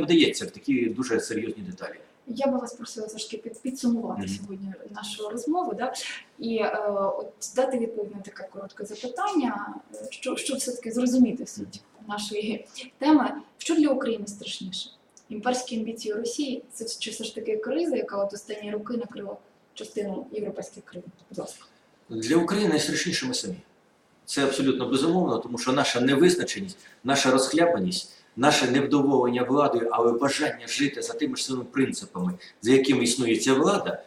вдається в такі дуже серйозні деталі. Я би вас просила трошки під, підсумувати Мгм. сьогодні нашу розмову, да? і е, от дати відповідь на таке коротке запитання, що, що все-таки зрозуміти суть нашої теми. Що для України страшніше? Імперські амбіції Росії це чи все ж таки криза, яка от останні роки накрила частину європейських країн? Будь ласка. Для України найстрашніше ми самі. Це абсолютно безумовно, тому що наша невизначеність, наша розхлябаність, наше невдоволення владою, але бажання жити за тими ж самими принципами, за якими існує ця влада.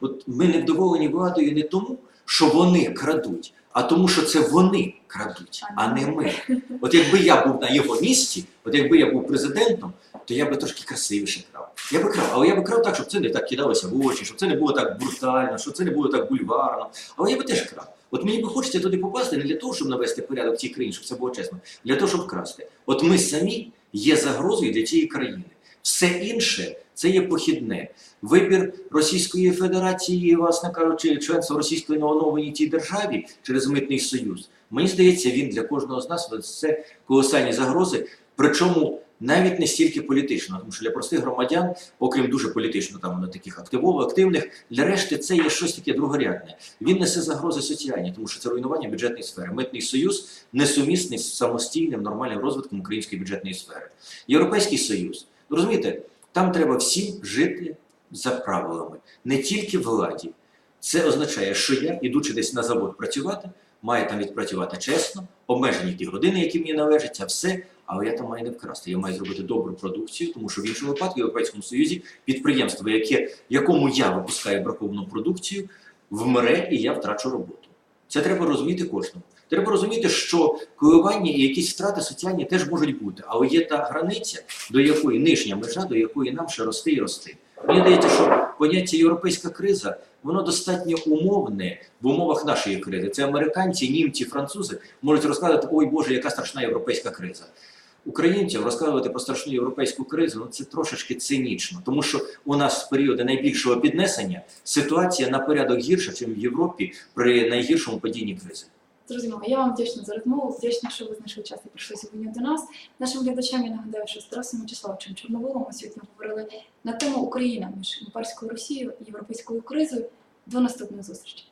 От ми невдоволені владою не тому, що вони крадуть, а тому, що це вони крадуть, а не ми. От якби я був на його місці, от якби я був президентом, то я би трошки красивіше крав. Я би крав, але я би крав так, щоб це не так кидалося в очі, щоб це не було так брутально, щоб це не було так бульварно. Але я би теж крав. От мені би хочеться туди попасти не для того, щоб навести порядок в цій країні, щоб це було чесно, для того, щоб красти. От ми самі є загрозою для цієї країни. Все інше це є похідне. Вибір Російської Федерації, власне кажучи, членство російської новоновленій тій державі через митний союз. Мені здається, він для кожного з нас це колосальні загрози. Причому навіть не стільки політично, тому що для простих громадян, окрім дуже політично, там на таких активово активних, для решти це є щось таке другорядне. Він несе загрози соціальні, тому що це руйнування бюджетної сфери. Митний союз несумісний з самостійним нормальним розвитком української бюджетної сфери. Європейський союз. Ну, розумієте, там треба всім жити за правилами, не тільки владі. Це означає, що я, ідучи десь на завод працювати, маю там відпрацювати чесно, обмежені ті години, які мені належать, це все. Але я там маю не вкрасти. Я маю зробити добру продукцію, тому що в іншому випадку в Європейському Союзі підприємство, яке, якому я випускаю браковану продукцію, вмре і я втрачу роботу. Це треба розуміти кожному. Треба розуміти, що коливання і якісь втрати соціальні теж можуть бути, але є та границя, до якої нижня межа, до якої нам ще рости і рости. Мені здається, що поняття європейська криза воно достатньо умовне в умовах нашої кризи. Це американці, німці, французи можуть розказувати, ой Боже, яка страшна європейська криза. Українцям розказувати про страшну європейську кризу ну це трошечки цинічно, тому що у нас в періоди найбільшого піднесення ситуація на порядок гірша, ніж в Європі при найгіршому падінні кризи. Зрозуміло, я вам вдячна за розмову, вдячна, що ви знайшли час і прийшли сьогодні до нас. Нашим глядачам я нагадаю, що з Тарасом Вячеславовичем Чорноволом ми говорили на тему Україна між імперською Росією і європейською кризою. До наступних зустрічей.